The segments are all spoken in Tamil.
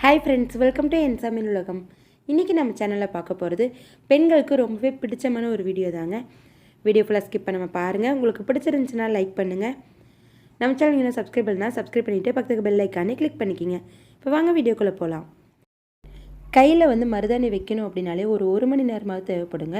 ஹாய் ஃப்ரெண்ட்ஸ் வெல்கம் டு என் சமையல் உலகம் இன்றைக்கி நம்ம சேனலில் பார்க்க போகிறது பெண்களுக்கு ரொம்பவே பிடிச்சமான ஒரு வீடியோ தாங்க. வீடியோ ஃபுல்லாக ஸ்கிப் பண்ணாமல் பாருங்கள் உங்களுக்கு பிடிச்சிருந்துச்சுன்னா லைக் பண்ணுங்கள் நம்ம சேனல் இன்னும் சப்ஸ்கிரைப் பண்ணால் சப்ஸ்கிரைப் பண்ணிவிட்டு பக்கத்துக்கு பெல் ஐக்கானே கிளிக் பண்ணிக்கிங்க. இப்போ வாங்க வீடியோக்குள்ளே போகலாம் கையில் வந்து மருதாணி வைக்கணும் அப்படின்னாலே ஒரு ஒரு மணி நேரமாவது தேவைப்படுங்க.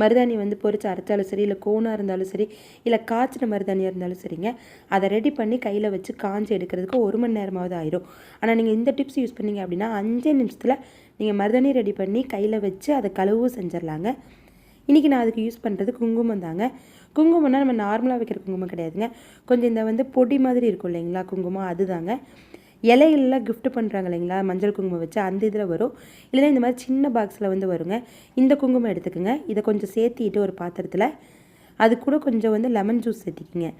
மருதாணி வந்து பொறிச்சு அரைச்சாலும் சரி இல்லை கோனாக இருந்தாலும் சரி இல்லை காய்ச்சின மருதாணியாக இருந்தாலும் சரிங்க. அதை ரெடி பண்ணி கையில் வச்சு காஞ்சி எடுக்கிறதுக்கு ஒரு மணி நேரமாவது ஆயிரும். ஆனால் நீங்கள் இந்த டிப்ஸ் யூஸ் பண்ணீங்க அப்படின்னா அஞ்சே நிமிஷத்தில் நீங்கள் மருதாணி ரெடி பண்ணி கையில் வச்சு அதை கழுவும் செஞ்சிடலாங்க. இன்றைக்கி நான் அதுக்கு யூஸ் பண்ணுறது குங்குமம் தாங்க. குங்குமம்னா நம்ம நார்மலாக வைக்கிற குங்குமம் கிடையாதுங்க. கொஞ்சம் இந்த வந்து பொடி மாதிரி இருக்கும் இல்லைங்களா குங்குமம் அதுதாங்க. இலைகள்லாம் கிஃப்ட் பண்ணுறாங்க இல்லைங்களா? மஞ்சள் குங்குமம் வச்சு அந்த இதில் வரும். இல்லைன்னா இந்த மாதிரி சின்ன பாக்ஸில் வந்து வருங்க. இந்த குங்குமம் எடுத்துக்கோங்க. இதை கொஞ்சம் சேர்த்திட்டு ஒரு பாத்திரத்தில் அது கூட கொஞ்சம் வந்து லெமன் ஜூஸ் சேர்த்திக்கிங்க.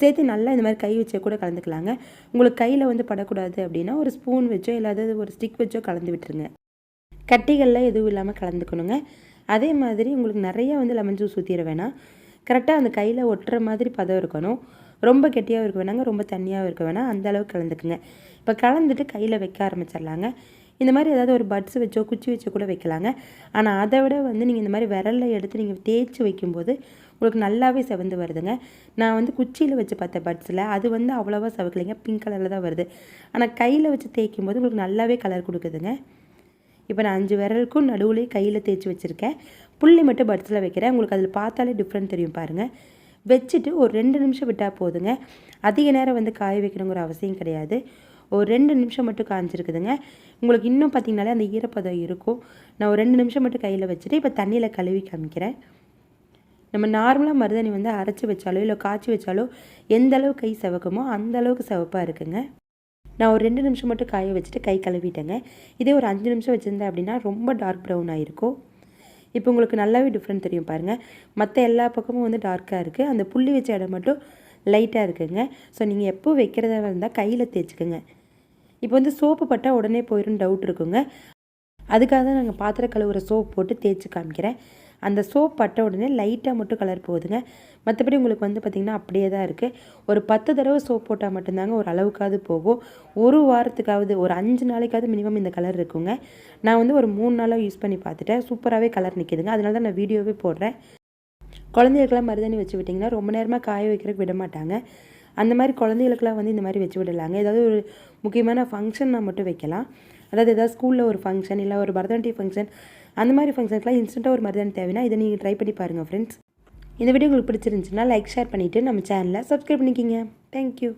சேர்த்து நல்லா இந்த மாதிரி கை வச்சே கூட கலந்துக்கலாங்க. உங்களுக்கு கையில் வந்து படக்கூடாது அப்படின்னா ஒரு ஸ்பூன் வச்சோ இல்லாத ஒரு ஸ்டிக் வச்சோ கலந்து விட்டுருங்க. கட்டிகள்லாம் எதுவும் இல்லாமல் கலந்துக்கணுங்க. அதே மாதிரி உங்களுக்கு நிறைய வந்து லெமன் ஜூஸ் ஊற்றிட வேணாம். கரெக்டாக அந்த கையில் ஒட்டுற மாதிரி பதம் இருக்கணும். ரொம்ப கெட்டியாகவும் இருக்க வேணாங்க ரொம்ப தண்ணியாகவும் இருக்க வேணாம். அந்த அளவுக்கு கலந்துக்குங்க. இப்போ கலந்துட்டு கையில் வைக்க ஆரம்பிச்சிடலாங்க. இந்த மாதிரி ஏதாவது ஒரு பட்ஸ் வச்சோ குச்சி வச்சோ கூட வைக்கலாங்க. ஆனால் அதை விட வந்து நீங்கள் இந்த மாதிரி விரலில் எடுத்து நீங்கள் தேய்ச்சி வைக்கும்போது உங்களுக்கு நல்லாவே செவந்து வருதுங்க. நான் வந்து குச்சியில் வச்சு பார்த்தேன் பட்ஸில் அது வந்து அவ்வளோவா செவக்கலைங்க. பிங்க் கலரில் தான் வருது. ஆனால் கையில் வச்சு தேய்க்கும் போது உங்களுக்கு நல்லாவே கலர் கொடுக்குதுங்க. இப்போ நான் அஞ்சு விரலுக்கும் நடுவுலேயே கையில் தேய்ச்சி வச்சுருக்கேன். புள்ளி மட்டும் பட்ஸில் வைக்கிறேன். உங்களுக்கு அதில் பார்த்தாலே டிஃப்ரெண்ட் தெரியும் பாருங்கள் வச்சுட்டு ஒரு ரெண்டு நிமிஷம் விட்டால் போதுங்க. அதிக நேரம் வந்து காய வைக்கணுங்கிற அவசியம் கிடையாது. ஒரு ரெண்டு நிமிஷம் மட்டும் காய்ஞ்சிருக்குதுங்க உங்களுக்கு இன்னும் பார்த்தீங்கனாலே அந்த ஈரப்பதம் இருக்கும். நான் ஒரு ரெண்டு நிமிஷம் மட்டும் கையில் வச்சுட்டு இப்போ தண்ணியில் கழுவி காமிக்கிறேன். நம்ம நார்மலாக மருதாணி வந்து அரைச்சி வச்சாலோ இல்லை காய்ச்சி வச்சாலோ எந்த அளவுக்கு கை செவக்குமோ அந்த அளவுக்கு செவப்பாக இருக்குங்க. நான் ஒரு ரெண்டு நிமிஷம் மட்டும் காய வச்சுட்டு கை கழுவிட்டேங்க. இதே ஒரு அஞ்சு நிமிஷம் வச்சுருந்தேன் அப்படின்னா ரொம்ப டார்க் ப்ரௌன் ஆகிருக்கும் இப்போ உங்களுக்கு நல்லாவே டிஃப்ரெண்ட் தெரியும் பாருங்கள் மற்ற எல்லா பக்கமும் வந்து டார்க்காக இருக்குது அந்த புள்ளி வச்ச இடம் மட்டும் லைட்டாக இருக்குங்க. ஸோ நீங்கள் எப்போ வைக்கிறதா இருந்தால் கையில் தேய்ச்சிக்கோங்க. இப்போ வந்து சோப்பு பட்டால் உடனே போயிடும் டவுட் இருக்குங்க. அதுக்காக தான் நாங்கள் பாத்திரம் கழுவுற சோப் போட்டு தேய்ச்சி காமிக்கிறேன். அந்த சோப் பட்ட உடனே லைட்டாக மட்டும் கலர் போகுதுங்க. மற்றபடி உங்களுக்கு வந்து பார்த்திங்கன்னா அப்படியே தான் இருக்குது ஒரு பத்து தடவை சோப் போட்டால் மட்டும்தாங்க ஒரு அளவுக்காவது போகும். ஒரு வாரத்துக்காவது ஒரு அஞ்சு நாளைக்காவது மினிமம் இந்த கலர் இருக்குங்க. நான் வந்து ஒரு மூணு நாளாக யூஸ் பண்ணி பார்த்துட்டேன். சூப்பராகவே கலர் நிற்கிதுங்க அதனால தான் நான் வீடியோவே போடுறேன். குழந்தைகளுக்கெல்லாம் மருதாணி வச்சு விட்டிங்கன்னா ரொம்ப நேரமாக காய வைக்கிறதுக்கு விட மாட்டாங்க. அந்த மாதிரி குழந்தைகளுக்கெல்லாம் வந்து இந்த மாதிரி வச்சு விடலாங்க. ஏதாவது ஒரு முக்கியமான ஃபங்க்ஷன்னா மட்டும் வைக்கலாம். அதாவது ஏதாவது ஸ்கூலில் ஒரு ஃபங்க்ஷன் இல்லை ஒரு பரதநாட்டிய ஃபங்க்ஷன் அந்த மாதிரி ஃபங்க்ஷனுக்குலாம் இன்ஸ்டண்ட்டாக ஒரு மருதாணி தேவைன்னா இதை நீங்கள் ட்ரை பண்ணி பாருங்கள் ஃப்ரெண்ட்ஸ் இந்த வீடியோ உங்களுக்கு பிடிச்சிருந்துச்சுன்னா லைக் ஷேர் பண்ணிவிட்டு நம்ம சேனலை சப்ஸ்கிரைப் பண்ணிக்கிங்க. தேங்க்யூ